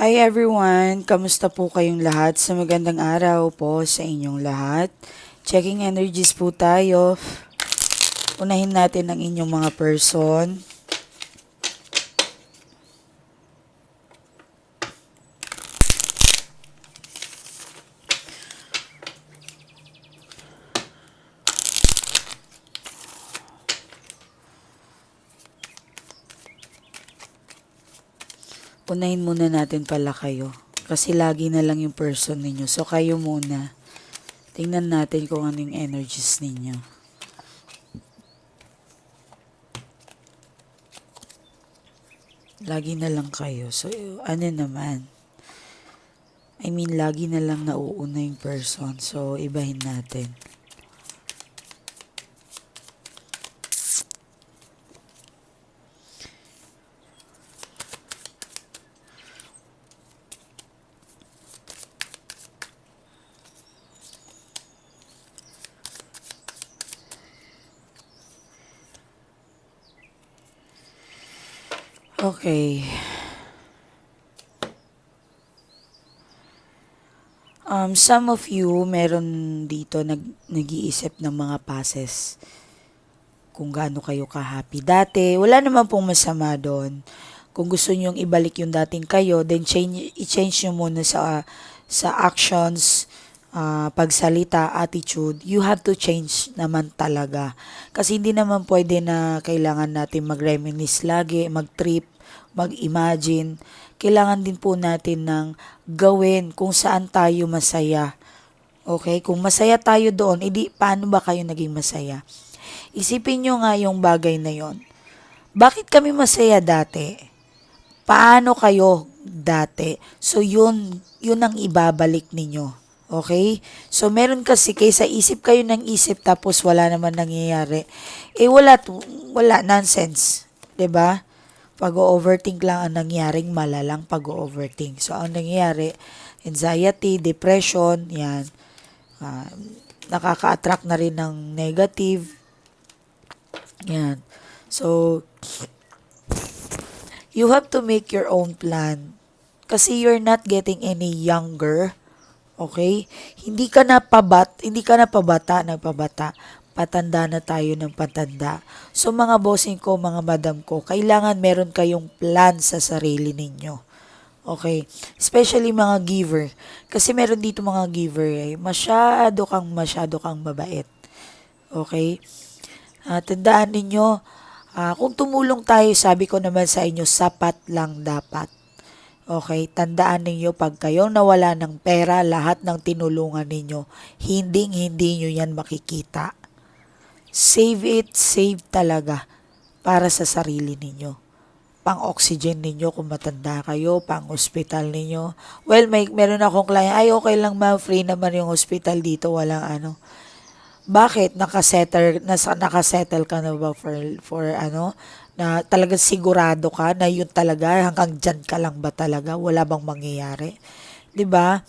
Hi everyone! Kamusta po kayong lahat? Sa magandang araw po sa inyong lahat. Checking energies po tayo. Unahin natin ang inyong mga person. Unahin muna natin pala kayo. Kasi lagi na lang yung person ninyo. So kayo muna. Tingnan natin kung ano yung energies ninyo. Lagi na lang kayo. So ano naman. I mean, lagi na lang nauuna yung person. So, ibahin natin. Okay. Um, some of you, meron dito nag, nag-iisip ng mga passes kung gaano kayo ka-happy. Dati, wala naman pong masama doon. Kung gusto nyong ibalik yung dating kayo, then change, i-change nyo muna sa, sa actions, ah, pagsalita, attitude. You have to change naman talaga. Kasi hindi naman pwede na kailangan natin mag-reminisce lagi, mag-trip, mag-imagine. Kailangan din po natin ng gawin kung saan tayo masaya. Okay? Kung masaya tayo doon, edi paano ba kayo naging masaya? Isipin nyo nga yung bagay na yon. Bakit kami masaya dati? Paano kayo dati? So yun, yun ang ibabalik ninyo. Okay? So meron kasi kaysa isip kayo ng isip tapos wala naman nangyayari. Eh wala, wala, nonsense. ba? Pag-overthink lang ang nangyaring malalang pag-overthink. So, ang nangyayari, anxiety, depression, yan. Ah, nakaka-attract na rin ng negative. Yan. So, you have to make your own plan. Kasi you're not getting any younger. Okay? Hindi ka na pabat, hindi ka na pabata, nagpabata. Patanda na tayo ng patanda. So mga bossing ko, mga madam ko, kailangan meron kayong plan sa sarili ninyo. Okay? Especially mga giver. Kasi meron dito mga giver eh. Masyado kang, masyado kang mabait. Okay? Ah, tandaan ninyo, ah, kung tumulong tayo, sabi ko naman sa inyo, sapat lang dapat. Okay, tandaan ninyo pag kayong nawala ng pera, lahat ng tinulungan ninyo, hindi hindi nyo yan makikita. Save it, save talaga para sa sarili ninyo. Pang-oxygen ninyo kung matanda kayo, pang-hospital ninyo. Well, may, meron akong client, ay okay lang ma'am, free naman yung hospital dito, walang ano. Bakit? Nakasettle nasa nakasettle ka na ba for for ano? Na talagang sigurado ka na yun talaga? Hanggang diyan ka lang ba talaga? Wala bang mangyayari? 'di ba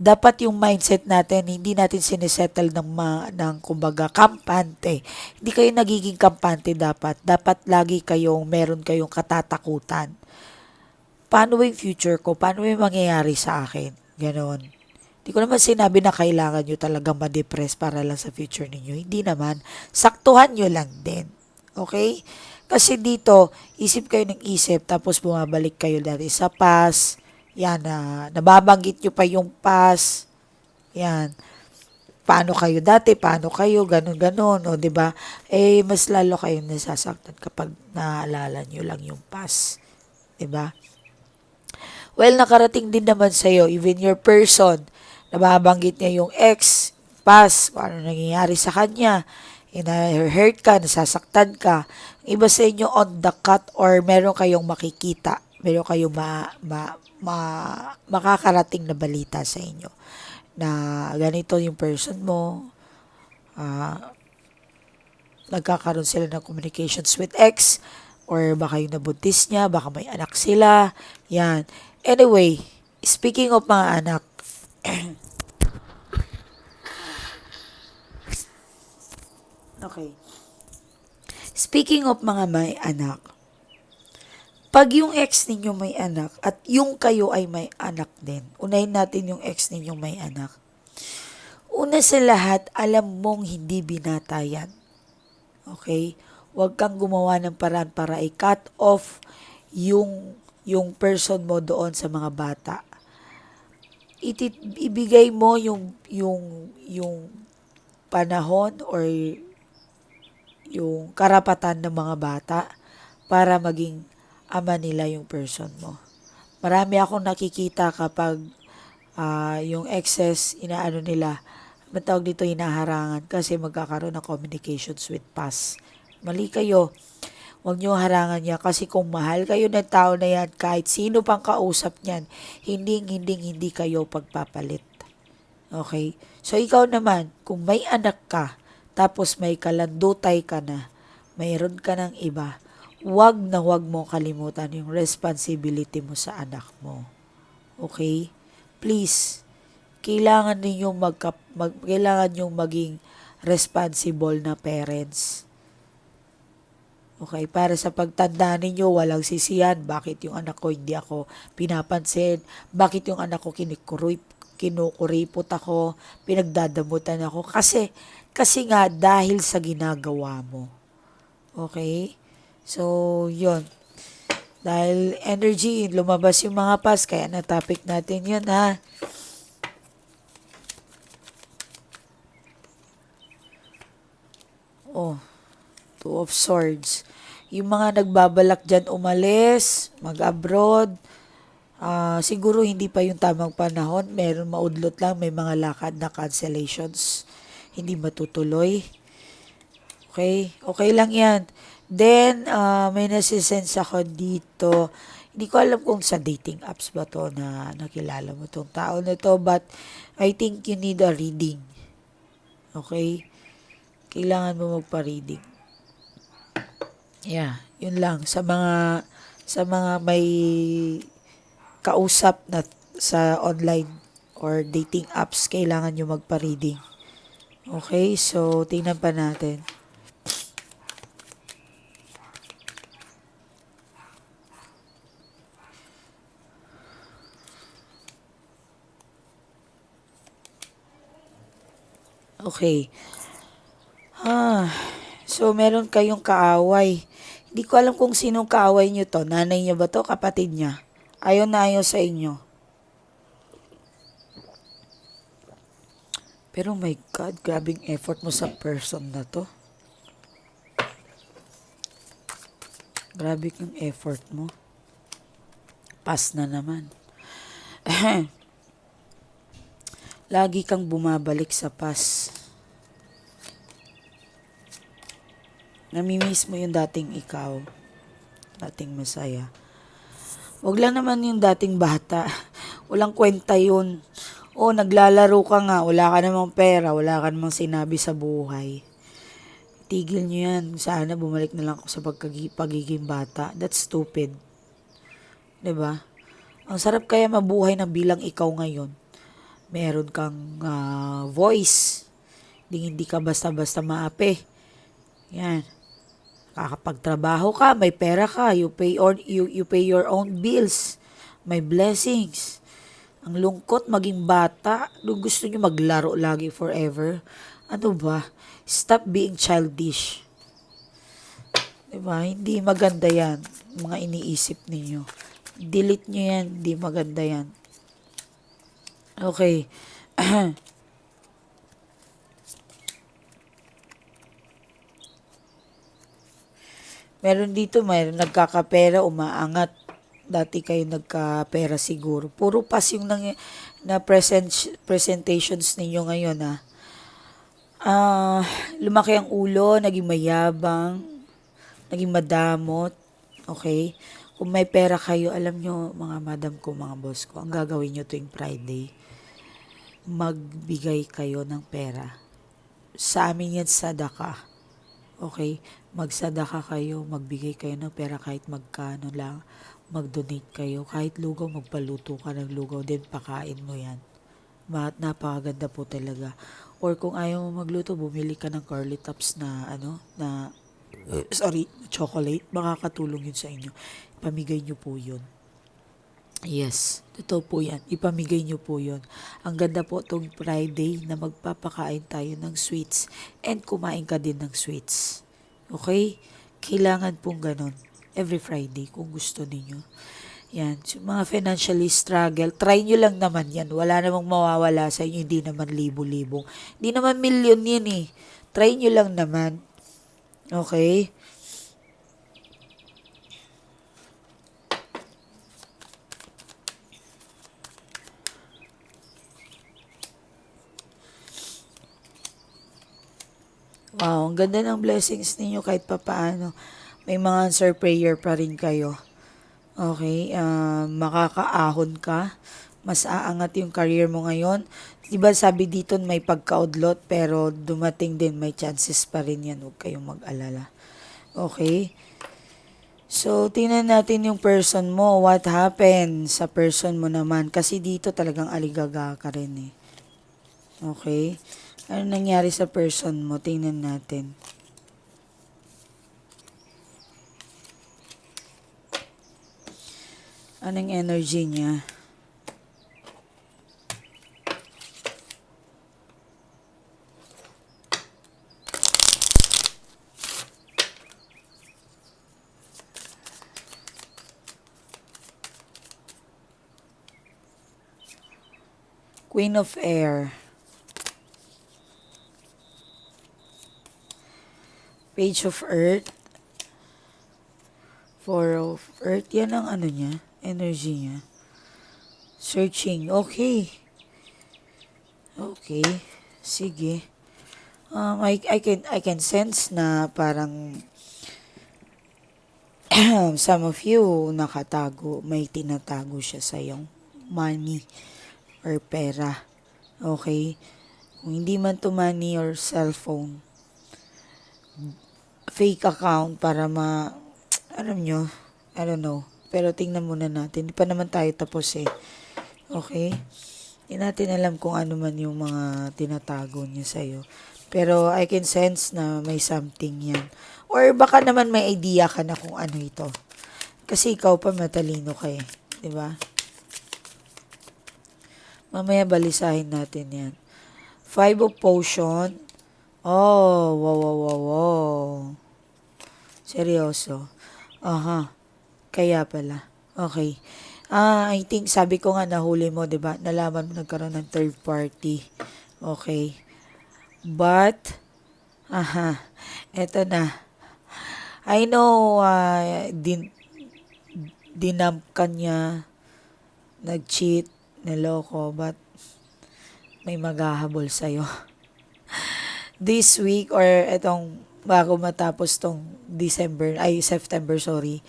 dapat yung mindset natin hindi natin sinisettle ng ma, ng kumbaga kampante hindi kayo nagiging kampante dapat dapat lagi kayong meron kayong katatakutan paano yung future ko paano yung mangyayari sa akin ganon Hindi ko naman sinabi na kailangan nyo talagang ma-depress para lang sa future ninyo. Hindi naman. Saktuhan nyo lang din. Okay? Kasi dito, isip kayo ng isip, tapos bumabalik kayo dati sa past. Yan, na nababanggit nyo pa yung past. Yan. Paano kayo dati, paano kayo, ganun, ganun, o, ba Eh, mas lalo kayong nasasaktan kapag naalala nyo lang yung past. 'di ba Well, nakarating din naman sa'yo, even your person, nababanggit niya yung ex, past, kung ano nangyayari sa kanya, ina-hurt ka, nasasaktan ka. Iba sa inyo on the cut or meron kayong makikita, meron kayong ma, ma, ma, makakarating na balita sa inyo na ganito yung person mo, ah, nagkakaroon sila ng communications with ex, or baka yung nabuntis niya, baka may anak sila, yan. Anyway, speaking of mga anak, okay. Speaking of mga may anak, Pag yung ex ninyo may anak at yung kayo ay may anak din, unahin natin yung ex ninyo may anak. Una sa lahat, alam mong hindi binata yan. Okay? Huwag kang gumawa ng paraan para i-cut off yung, yung person mo doon sa mga bata. Iti, ibigay mo yung, yung, yung panahon or yung karapatan ng mga bata para maging ama nila yung person mo. Marami akong nakikita kapag ah, yung exes, inaano nila, matawag dito hinaharangan kasi magkakaroon ng communications with past. Mali kayo. Huwag niyo harangan niya kasi kung mahal kayo ng tao na yan, kahit sino pang kausap niyan, hindi, hindi, hindi kayo pagpapalit. Okay? So, ikaw naman, kung may anak ka, tapos may kalandutay ka na, mayroon ka ng iba, wag na wag mo kalimutan yung responsibility mo sa anak mo. Okay? Please, kailangan ninyong magka, mag, kailangan yung maging responsible na parents. Okay, para sa pagtanda ninyo, walang sisiyan. Bakit yung anak ko hindi ako pinapansin? Bakit yung anak ko kinikurip, kinukuripot ako, pinagdadamutan ako? Kasi, kasi nga dahil sa ginagawa mo. Okay? So, yun. Dahil energy, lumabas yung mga pas, kaya na-topic natin yun ha. Oh, Two of Swords. Yung mga nagbabalak dyan umalis, mag-abroad, ah, siguro hindi pa yung tamang panahon. Meron maudlot lang, may mga lakad na cancellations. Hindi matutuloy. Okay? Okay lang yan. Then, ah, may nasisense ako dito. Hindi ko alam kung sa dating apps ba to na nakilala mo tong tao na to. But, I think you need a reading. Okay? Kailangan mo magpa-reading. Yeah, yun lang sa mga sa mga may kausap na sa online or dating apps kailangan nyo magpa-reading. Okay, so tingnan pa natin. Okay. Ah, so meron kayong kaaway. Hindi ko alam kung sinong kaaway nyo to. Nanay niya ba to? Kapatid niya? Ayaw na ayaw sa inyo. Pero my God, grabing effort mo sa person na to. Grabe yung effort mo. Pass na naman. Lagi kang bumabalik sa past. Namimiss mo yung dating ikaw. Dating masaya. Huwag lang naman yung dating bata. Walang kwenta yun. O, naglalaro ka nga. Wala ka namang pera. Wala ka namang sinabi sa buhay. Tigil nyo yan. Sana bumalik na lang ako sa pagiging bata. That's stupid. ba? Ang sarap kaya mabuhay na bilang ikaw ngayon. Meron kang ah, voice. Hindi, hindi ka basta-basta maapi. Yan. Kakapagtrabaho ka, may pera ka, you pay or you, you pay your own bills. May blessings. Ang lungkot maging bata, nung gusto nyo maglaro lagi forever. Ano ba? Stop being childish. Diba? Hindi maganda yan. Mga iniisip ninyo. Delete nyo yan. Hindi maganda yan. Okay. Meron dito, mayroon nagkakapera, umaangat. Dati kayo nagkapera siguro. Puro pas yung nang, na present, presentations ninyo ngayon ha. Ah, lumaki ang ulo, naging mayabang, naging madamot. Okay? Kung may pera kayo, alam nyo, mga madam ko, mga boss ko, ang gagawin nyo tuwing Friday, magbigay kayo ng pera. Sa amin yan, sadaka. Okay? Magsadaka kayo, magbigay kayo ng pera kahit magkano lang. Mag-donate kayo. Kahit lugaw, magpaluto ka ng lugaw din, pakain mo yan. Ma- napakaganda po talaga. Or kung ayaw mo magluto, bumili ka ng curly tops na, ano, na, sorry, chocolate. Makakatulong yun sa inyo. pamigay nyo po yun. Yes, totoo po yan. Ipamigay nyo po yun. Ang ganda po tong Friday na magpapakain tayo ng sweets and kumain ka din ng sweets. Okay? Kailangan pong ganun. Every Friday kung gusto ninyo. Yan. So, mga financially struggle, try nyo lang naman yan. Wala namang mawawala sa inyo. Hindi naman libo-libo. Hindi naman million yan eh. Try nyo lang naman. Okay? Wow, ang ganda ng blessings ninyo kahit papaano. May mga answer prayer pa rin kayo. Okay, ah, makakaahon ka. Mas aangat yung career mo ngayon. Diba sabi dito may pagkaudlot pero dumating din may chances pa rin yan. Huwag kayong mag-alala. Okay? So, tingnan natin yung person mo. What happened sa person mo naman? Kasi dito talagang aligaga ka rin eh. Okay? Ano nangyari sa person mo? Tingnan natin. Anong energy niya? Queen of Air. Page of Earth. Four of Earth. Yan ang ano niya. Energy niya. Searching. Okay. Okay. Sige. Um, I, I can I can sense na parang some of you nakatago, may tinatago siya sa yung money or pera. Okay? Kung hindi man to money or cellphone, fake account para ma, alam nyo, I don't know. Pero tingnan muna natin. Hindi pa naman tayo tapos eh. Okay? Hindi natin alam kung ano man yung mga tinatago niya sa'yo. Pero I can sense na may something yan. Or baka naman may idea ka na kung ano ito. Kasi ikaw pa matalino ka eh. 'Di ba? Mamaya balisahin natin yan. Five of potion. Oh, wow, wow, wow, wow. Seryoso. Aha. Kaya pala. Okay. Ah, I think sabi ko nga nahuli mo, 'di ba? Nalaman mo nagkaroon ng third party. Okay. But aha, eto na. I know uh, din dinamp ka niya, nag-cheat, niloko, but may maghahabol sa'yo. This week or etong bago matapos tong December, ay September, sorry,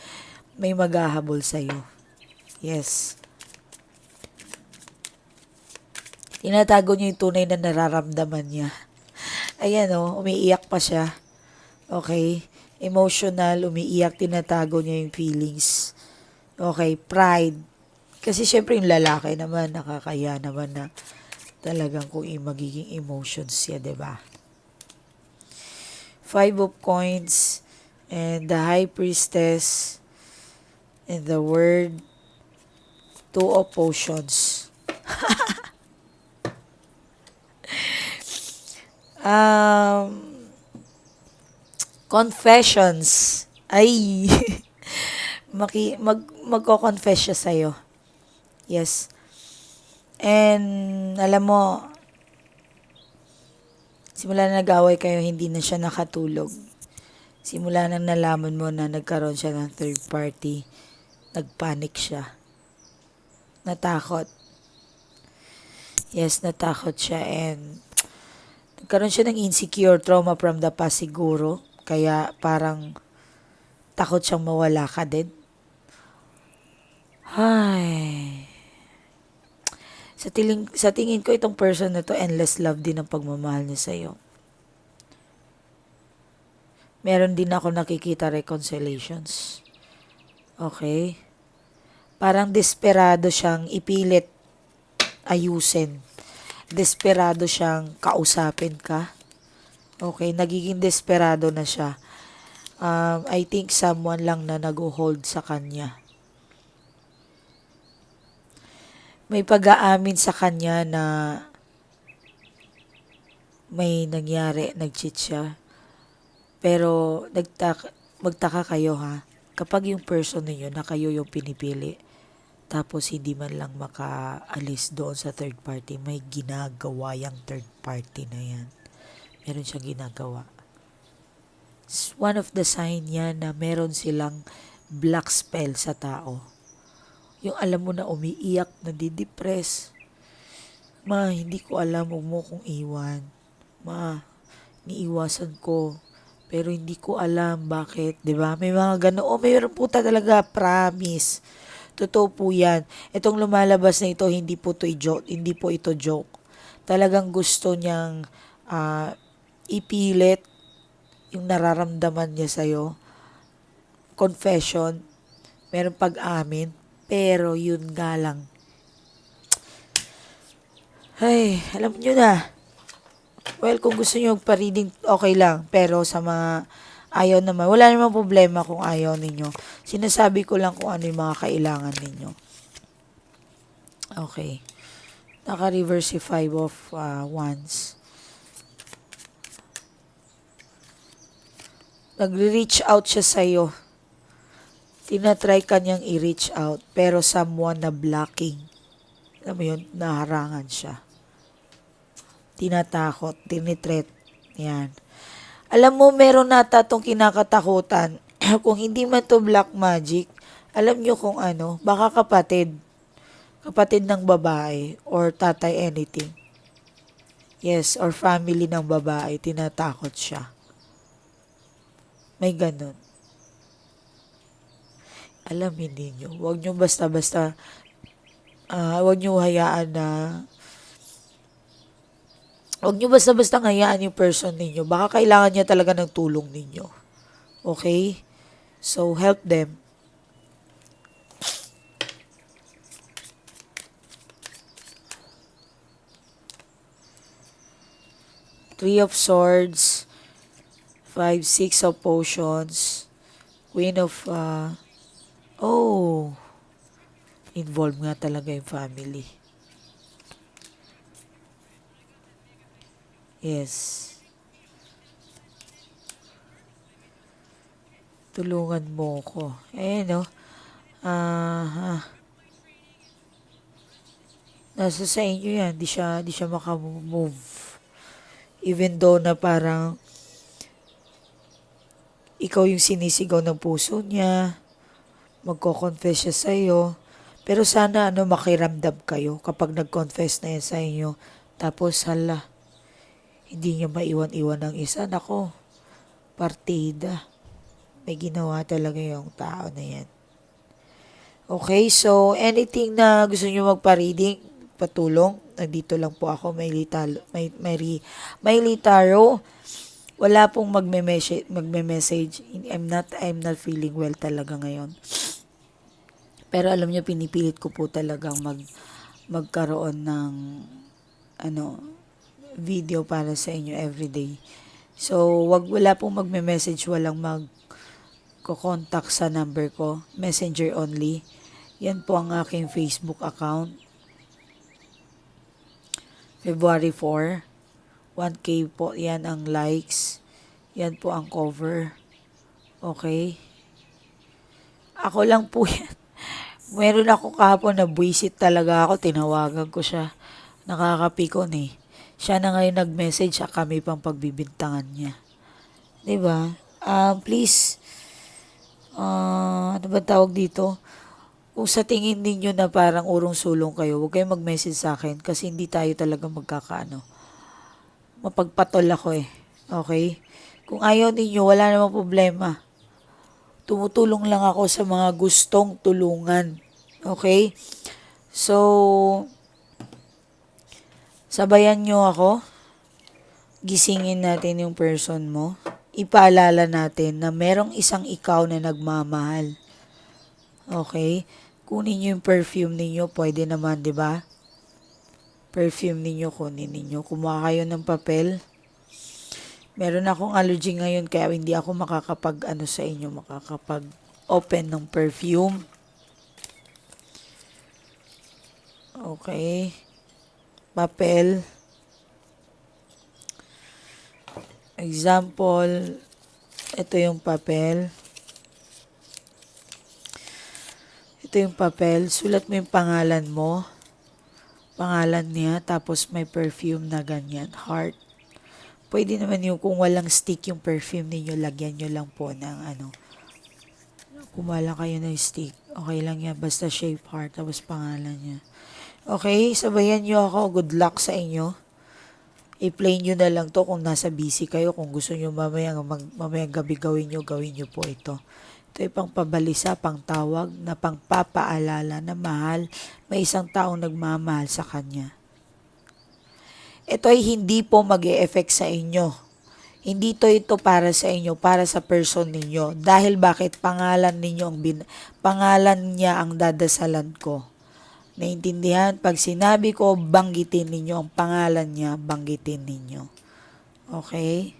may maghahabol sa'yo. Yes. Tinatago niya yung tunay na nararamdaman niya. Ayan o, umiiyak pa siya. Okay? Emotional, umiiyak, tinatago niya yung feelings. Okay, pride. Kasi syempre yung lalaki naman, nakakaya naman na talagang kung magiging emotions siya, ba? Five of coins and the high priestess and the word two of potions. um, confessions. Ay, maki, mag, magko-confess siya sa'yo. Yes. And, alam mo, simula na nag-away kayo, hindi na siya nakatulog. Simula nang nalaman mo na nagkaroon siya ng third party, nagpanic siya. Natakot. Yes, natakot siya and nagkaroon siya ng insecure trauma from the past siguro. Kaya parang takot siyang mawala ka din. Ay. Sa, tiling, sa tingin ko, itong person na to, endless love din ang pagmamahal niya sa'yo. Meron din ako nakikita reconciliations. Okay? Parang desperado siyang ipilit ayusin. Desperado siyang kausapin ka. Okay? Nagiging desperado na siya. Um, I think someone lang na nag-hold sa kanya may pag-aamin sa kanya na may nangyari, nag-cheat siya. Pero nagtaka, magtaka kayo ha, kapag yung person ninyo na kayo yung pinipili, tapos hindi man lang makaalis doon sa third party, may ginagawa yung third party na yan. Meron siyang ginagawa. It's one of the sign yan na meron silang black spell sa tao. Yung alam mo na umiiyak, nadidepress. Ma, hindi ko alam, huwag mo kong iwan. Ma, niiwasan ko. Pero hindi ko alam bakit, 'di ba? May mga gano'n. Oh, mayroon po talaga, promise. Totoo po 'yan. Itong lumalabas na ito, hindi po to joke, hindi po ito joke. Talagang gusto niyang ah, ipilit yung nararamdaman niya sa'yo. Confession, meron pag-amin, pero yun nga lang. Ay, alam niyo na. Well, kung gusto niyo magpa-reading, okay lang. Pero sa mga ayaw naman, wala namang problema kung ayaw ninyo. Sinasabi ko lang kung ano yung mga kailangan ninyo. Okay. Naka-reverse si five of uh, wands. Nagre-reach out siya sa'yo. Tinatry ka niyang i-reach out. Pero someone na blocking. Alam mo yun, naharangan siya tinatakot, tinitreat. Yan. Alam mo, meron nata tong kinakatakutan. kung hindi man to black magic, alam nyo kung ano, baka kapatid. Kapatid ng babae or tatay anything. Yes, or family ng babae, tinatakot siya. May ganun. Alamin ninyo. Huwag nyo basta-basta, ah huwag nyo hayaan na Huwag nyo basta-basta ngayaan yung person ninyo. Baka kailangan niya talaga ng tulong ninyo. Okay? So, help them. Three of Swords, Five, Six of Potions, Queen of, uh, oh, involved nga talaga yung family. Yes. Tulungan mo ko. Eh, no? Ah, ah. Nasa sa inyo yan. Di siya, di siya makamove. Even though na parang ikaw yung sinisigaw ng puso niya. Magko-confess siya sa'yo. Pero sana ano makiramdam kayo kapag nag-confess na yan sa inyo. Tapos hala, hindi niya maiwan-iwan ng isa. Nako, partida. May ginawa talaga yung tao na yan. Okay, so anything na gusto niyo magpa-reading, patulong, nandito lang po ako, may litalo, may, may, may litaro. Wala pong magme-message, magme-message. I'm not, I'm not feeling well talaga ngayon. Pero alam niyo, pinipilit ko po talagang mag, magkaroon ng, ano, video para sa inyo everyday. So, wag wala pong magme-message, walang mag contact sa number ko, messenger only. Yan po ang aking Facebook account. February 4. 1K po yan ang likes. Yan po ang cover. Okay? Ako lang po yan. Meron ako kahapon na buisit talaga ako. Tinawagan ko siya. Nakakapikon eh. Siya na ngayon nag-message sa kami pang pagbibintangan niya. 'Di ba? Um, please, uh, ano ba tawag dito? Kung sa tingin ninyo na parang urong-sulong kayo, huwag kayong mag-message sa akin kasi hindi tayo talaga magkakaano. Mapagpatol ako eh. Okay? Kung ayaw ninyo, wala namang problema. Tumutulong lang ako sa mga gustong tulungan. Okay? So, sabayan nyo ako. Gisingin natin yung person mo. Ipaalala natin na merong isang ikaw na nagmamahal. Okay? Kunin nyo yung perfume ninyo, pwede naman, di ba? Perfume ninyo, kunin ninyo. Kumuha kayo ng papel. Meron akong allergy ngayon kaya hindi ako makakapag ano sa inyo, makakapag open ng perfume. Okay. Papel. Example, ito yung papel. Ito yung papel. Sulat mo yung pangalan mo. Pangalan niya. Tapos may perfume na ganyan. Heart. Pwede naman yung kung walang stick yung perfume ninyo, lagyan nyo lang po ng ano. Kumala kayo ng stick. Okay lang yan. Basta shape heart. Tapos pangalan niya. Okay, sabayan nyo ako. Good luck sa inyo. I-play nyo na lang to kung nasa busy kayo. Kung gusto nyo mamaya, mag, mamayang gabi gawin nyo, gawin nyo po ito. Ito ay pang pabalisa, pang tawag, na pang papaalala na mahal. May isang taong nagmamahal sa kanya. Ito ay hindi po mag effect sa inyo. Hindi to ito para sa inyo, para sa person ninyo. Dahil bakit pangalan ninyo ang bin, pangalan niya ang dadasalan ko. Naintindihan? Pag sinabi ko, banggitin ninyo ang pangalan niya, banggitin ninyo. Okay?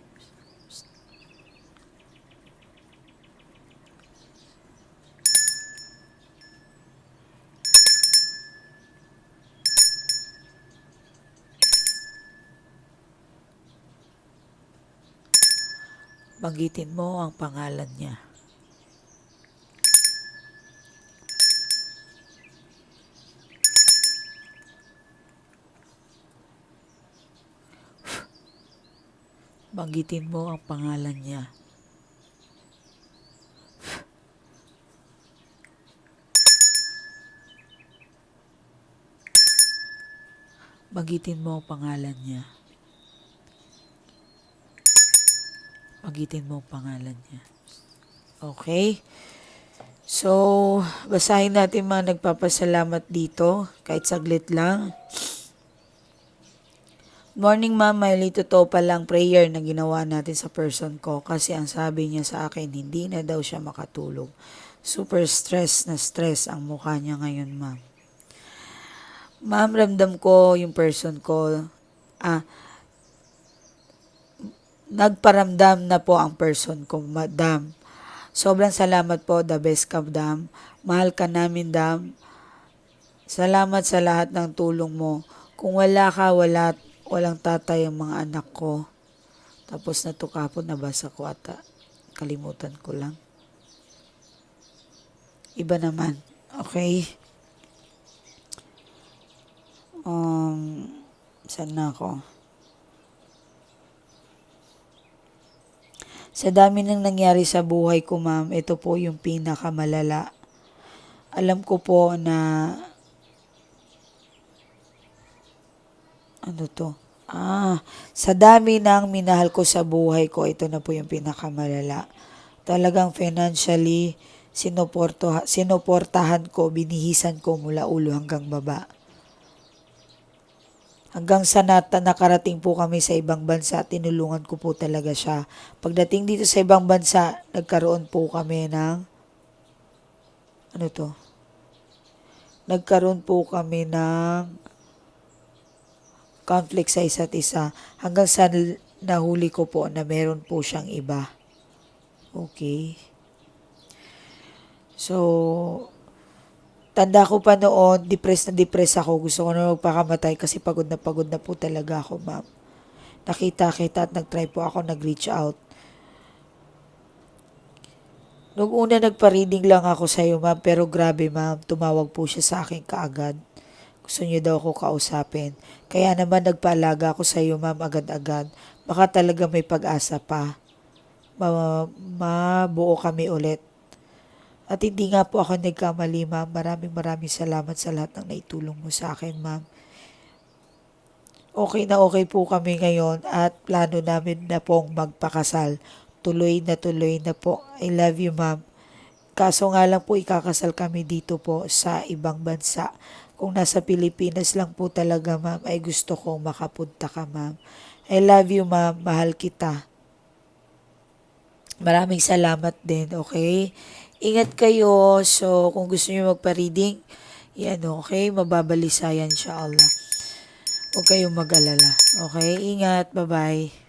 Banggitin mo ang pangalan niya. Banggitin mo ang pangalan niya. Banggitin mo ang pangalan niya. Banggitin mo ang pangalan niya. Okay? So, basahin natin mga nagpapasalamat dito. Kahit saglit lang. Morning ma'am, may totoo palang prayer na ginawa natin sa person ko kasi ang sabi niya sa akin, hindi na daw siya makatulog. Super stress na stress ang mukha niya ngayon ma'am. Ma'am, ramdam ko yung person ko, ah, nagparamdam na po ang person ko, madam. Sobrang salamat po, the best ka, dam. Mahal ka namin, dam. Salamat sa lahat ng tulong mo. Kung wala ka, wala, walang tatay ang mga anak ko. Tapos na to kapon, nabasa ko ata. Kalimutan ko lang. Iba naman. Okay? Um, saan na ako? Sa dami ng nangyari sa buhay ko, ma'am, ito po yung pinakamalala. Alam ko po na ano to? Ah, sa dami ng minahal ko sa buhay ko, ito na po yung pinakamalala. Talagang financially, sinuporto, sinuportahan ko, binihisan ko mula ulo hanggang baba. Hanggang sa nata nakarating po kami sa ibang bansa, tinulungan ko po talaga siya. Pagdating dito sa ibang bansa, nagkaroon po kami ng ano to? Nagkaroon po kami ng conflict sa isa't isa hanggang sa nahuli ko po na meron po siyang iba. Okay. So, tanda ko pa noon, depressed na depressed ako. Gusto ko na magpakamatay kasi pagod na pagod na po talaga ako, ma'am. Nakita-kita at nag-try po ako, nag-reach out. Nung una nagpa-reading lang ako sa iyo, ma'am, pero grabe, ma'am, tumawag po siya sa akin kaagad. Gusto niyo daw ako kausapin. Kaya naman nagpaalaga ako sa iyo, ma'am, agad-agad. Baka talaga may pag-asa pa. Ma- mabuo kami ulit. At hindi nga po ako nagkamali, ma'am. Maraming maraming salamat sa lahat ng naitulong mo sa akin, ma'am. Okay na okay po kami ngayon at plano namin na pong magpakasal. Tuloy na tuloy na po. I love you, ma'am. Kaso nga lang po ikakasal kami dito po sa ibang bansa. Kung nasa Pilipinas lang po talaga, ma'am, ay gusto kong makapunta ka, ma'am. I love you, ma'am. Mahal kita. Maraming salamat din, okay? Ingat kayo. So, kung gusto niyo magpa-reading, yan, okay? Mababalisa yan, inshallah. Huwag kayong mag-alala. Okay? Ingat. Bye-bye.